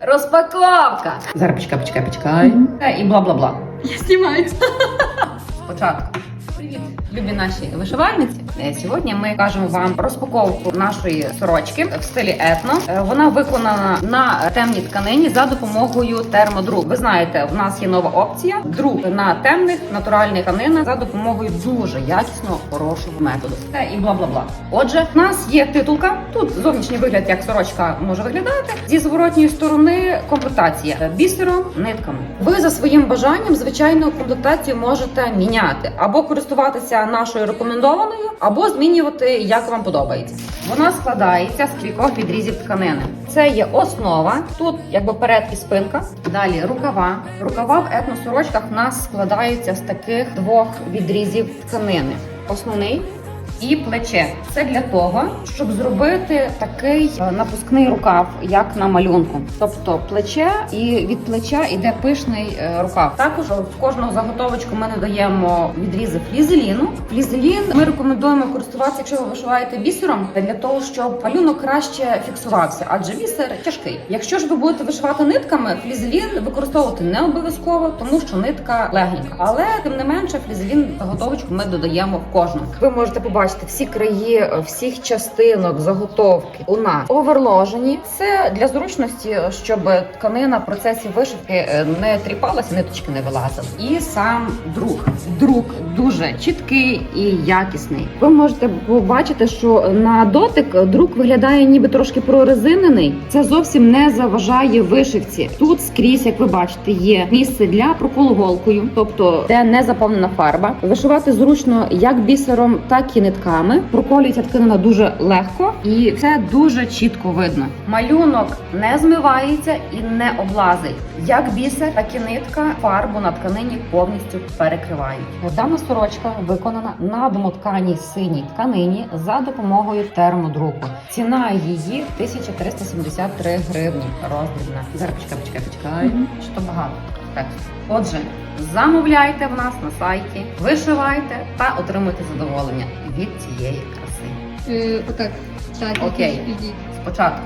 Розпаковка! Зараз почекай, почекай, почекай. І бла-бла-бла. Я знімаю. Спочатку. Привіт, любі наші вишивальниці. Е, Сьогодні ми кажемо вам розпаковку нашої сорочки в стилі етно. Е, Вона виконана на темній тканині за допомогою термодру. Ви знаєте, в нас є нова опція друк на темних натуральних тканинах за допомогою дуже якісного хорошого методу. Е, І бла бла бла. Отже, в нас є титулка. Тут зовнішній вигляд, як сорочка може виглядати. Зі зворотньої сторони комплектація бісером, нитками. Ви за своїм бажанням, звичайно, комплектацію можете міняти або користуватися нашою рекомендованою, або змінювати як вам подобається. Вона складається з кількох відрізів тканини. Це є основа. Тут якби перед і спинка. Далі рукава. Рукава в етносорочках в нас складаються з таких двох відрізів тканини. Основний і плече. Це для того, щоб зробити такий е, напускний рукав, як на малюнку. Тобто плече і від плеча йде пишний е, рукав. Також в кожного заготовочку ми надаємо відрізи флізеліну. Флізелін ми рекомендуємо користуватися, якщо ви вишиваєте бісером, для того, щоб малюнок краще фіксувався, адже бісер тяжкий. Якщо ж ви будете вишивати нитками, флізелін використовувати не обов'язково, тому що нитка легенька. Але тим не менше, флізелін заготовочку ми додаємо в кожну. Ви можете побачити всі краї е, всіх частинок заготовки у нас оверложені. Це для зручності, щоб тканина в процесі вишивки е, не тріпалася, ниточки не вилазили. І сам друк. Друк дуже чіткий і якісний. Ви можете побачити, що на дотик друк виглядає ніби трошки прорезинений. Це зовсім не заважає вишивці. Тут скрізь, як ви бачите, є місце для проколу голкою, тобто де не заповнена фарба. Вишивати зручно як бісером, так і нитками. Проколюється тканина дуже легко і це дуже чітко видно. Малюнок не змивається і не облазить. Як бісер, так і нитка фарбу на тканині повністю перекривають. Дана сорочка виконана на домотканій синій тканині за допомогою термодруку. Ціна її 1373 гривні. Роздрібна. Зараз почекай, почекай, почекай. Що то багато тексту. Отже, замовляйте в нас на сайті, вишивайте та отримуйте задоволення від цієї краси. Е, Отак. Так, Окей. Спочатку